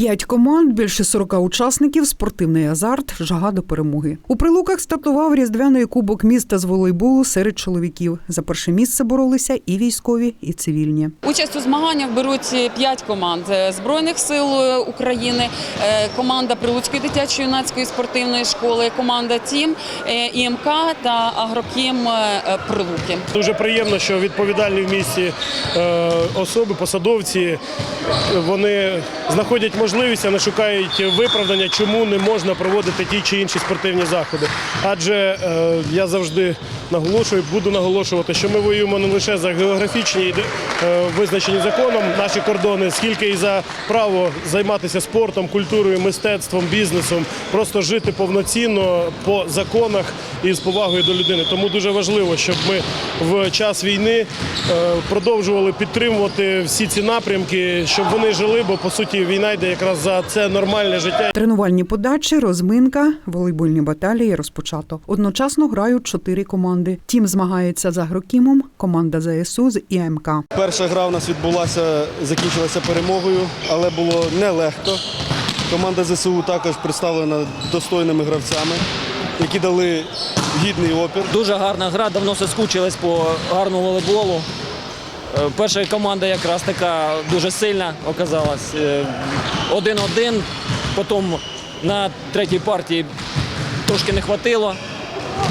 П'ять команд, більше 40 учасників, спортивний азарт, жага до перемоги. У прилуках стартував різдвяний кубок міста з волейболу серед чоловіків. За перше місце боролися і військові, і цивільні. Участь у змаганнях беруть п'ять команд Е, збройних сил е, України, е, команда Прилуцької дитячої юнацької спортивної школи, команда Тім, ІМК та Агрокім Прилуки. Дуже приємно, що відповідальні в місті особи, посадовці, вони знаходять можливість, а не шукають виправдання, чому не можна проводити ті чи інші спортивні заходи. Адже е, я завжди наголошую, буду наголошувати, що ми воюємо не лише за географічні е, визначені законом наші кордони, скільки і за право займатися спортом, культурою, мистецтвом, бізнесом, просто жити повноцінно по законах і з повагою до людини. Тому дуже важливо, щоб ми в час війни е, продовжували підтримувати всі ці напрямки, щоб вони жили, бо по суті війна йде якраз за це нормальне життя. Тренувальні подачі, розминка, волейбольні баталії розпочато. Одночасно грають чотири команди. Тім змагається з агрокімом, команда ЗСУ з ІМК. Перша гра у нас відбулася, закінчилася перемогою, але було нелегко. Команда ЗСУ також представлена достойними гравцями, які дали гідний опір. Дуже гарна гра, давно соскучились по гарному волейболу. Е, Перша команда якраз така дуже сильна оказалась. Е, Один-один, потім на третій партії трошки не хватило,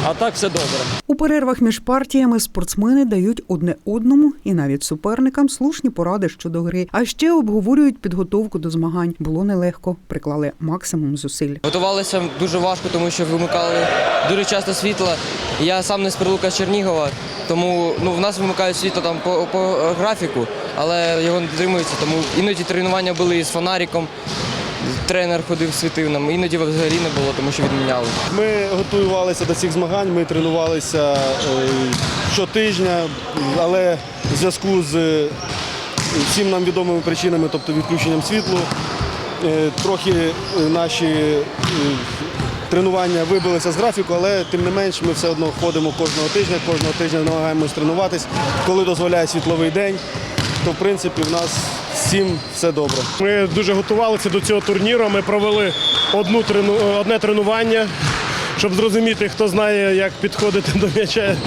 а так все добре. У перервах між партіями спортсмени дають одне одному і навіть суперникам слушні поради щодо гри. А ще обговорюють підготовку до змагань. Було нелегко, приклали максимум зусиль. Готувалися дуже важко, тому що вимикали дуже часто світло. Я сам не з Прилука з Чернігова, тому ну, в нас вимикають світло там по, по графіку, але його не дотримуються. Тому іноді тренування були із фонариком. Тренер ходив, світив нам, іноді взагалі не було, тому що відміняли. Ми готувалися до цих змагань, ми тренувалися е, щотижня, але в зв'язку з е, всім нам відомими причинами, тобто відключенням світлу, е, трохи наші тренування вибилися з графіку, але тим не менш ми все одно ходимо кожного тижня, кожного тижня намагаємось тренуватись, коли дозволяє світловий день, то в принципі в нас цим все добре. Ми дуже готувалися до цього турніру. Ми провели одну одне тренування, щоб зрозуміти, хто знає, як підходити до м'яча,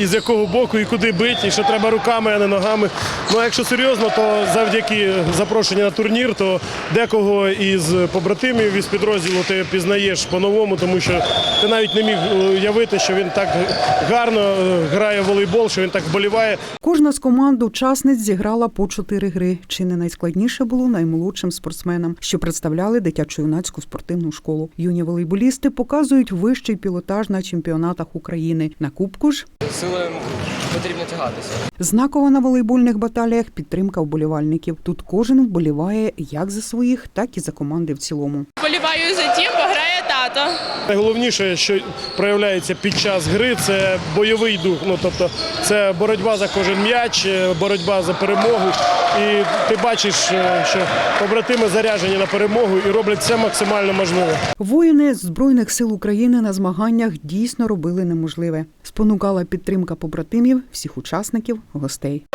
і з якого боку, і куди бити, і що треба руками, а не ногами. Ну а якщо серйозно, то завдяки запрошенню на турнір, то декого із побратимів із підрозділу ти пізнаєш по-новому, тому що ти навіть не міг уявити, що він так гарно е, грає в волейбол, що він так вболіває. Кожна з команд учасниць зіграла по чотири гри. Чи не найскладніше було наймолодшим спортсменам, що представляли дитячу юнацьку спортивну школу. Юні волейболісти показують вищий пілотаж на чемпіонатах України. На кубку ж Силою потрібно тягатися. знакова на волейбольних баталіях підтримка вболівальників. Тут кожен вболіває як за своїх, так і за команди в цілому. Боліваю за тим, бо грає тато. Найголовніше, що проявляється під час гри, це бойовий дух. Ну тобто, це боротьба за кожен м'яч, е, боротьба за перемогу. І ти бачиш, е, що побратими заряжені на перемогу і роблять все максимально можливе. Воїни Збройних сил України на змаганнях дійсно робили неможливе. Спонукала підтримка побратимів, всіх учасників, гостей.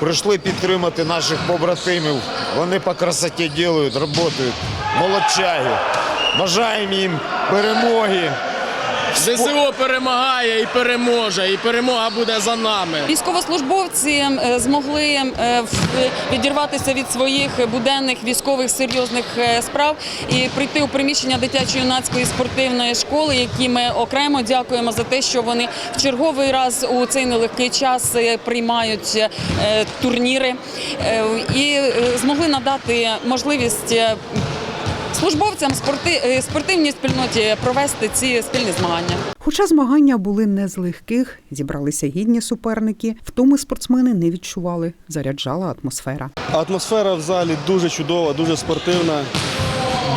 Прийшли підтримати наших побратимів. Вони по красоті ділають, працюють. Молодчаги. Бажаємо їм перемоги. ЗСУ перемагає і переможе, і перемога буде за нами. Військовослужбовці е, змогли е, відірватися від своїх буденних військових серйозних е, справ і прийти у приміщення дитячо-юнацької спортивної школи, які ми окремо дякуємо за те, що вони в черговий раз у цей нелегкий час приймають турніри і змогли надати можливість. Службовцям спорти, е, спортивній спільноті провести ці спільні змагання. Хоча змагання були не з легких, зібралися гідні суперники, втоми спортсмени не відчували. Заряджала атмосфера. Атмосфера в залі дуже чудова, дуже спортивна.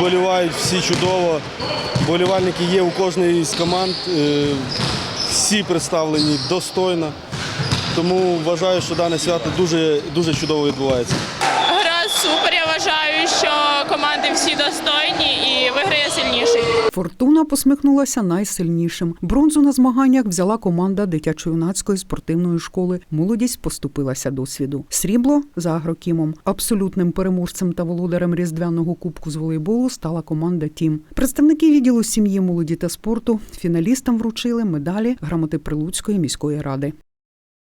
Болівають всі чудово. Болівальники є у кожної з команд. Е, Всі представлені достойно. Тому вважаю, що дане свято дуже, дуже чудово відбувається. Гра супер. Я вважаю, що команди всі достойні і виграє сильніший. Фортуна посміхнулася найсильнішим. Бронзу на змаганнях взяла команда дитячо-юнацької спортивної школи. Молодість поступилася досвіду. Срібло за агрокімом. Абсолютним переможцем та володарем різдвяного кубку з волейболу стала команда Тім. Представники відділу сім'ї, молоді та спорту фіналістам вручили медалі грамоти Прилуцької міської ради.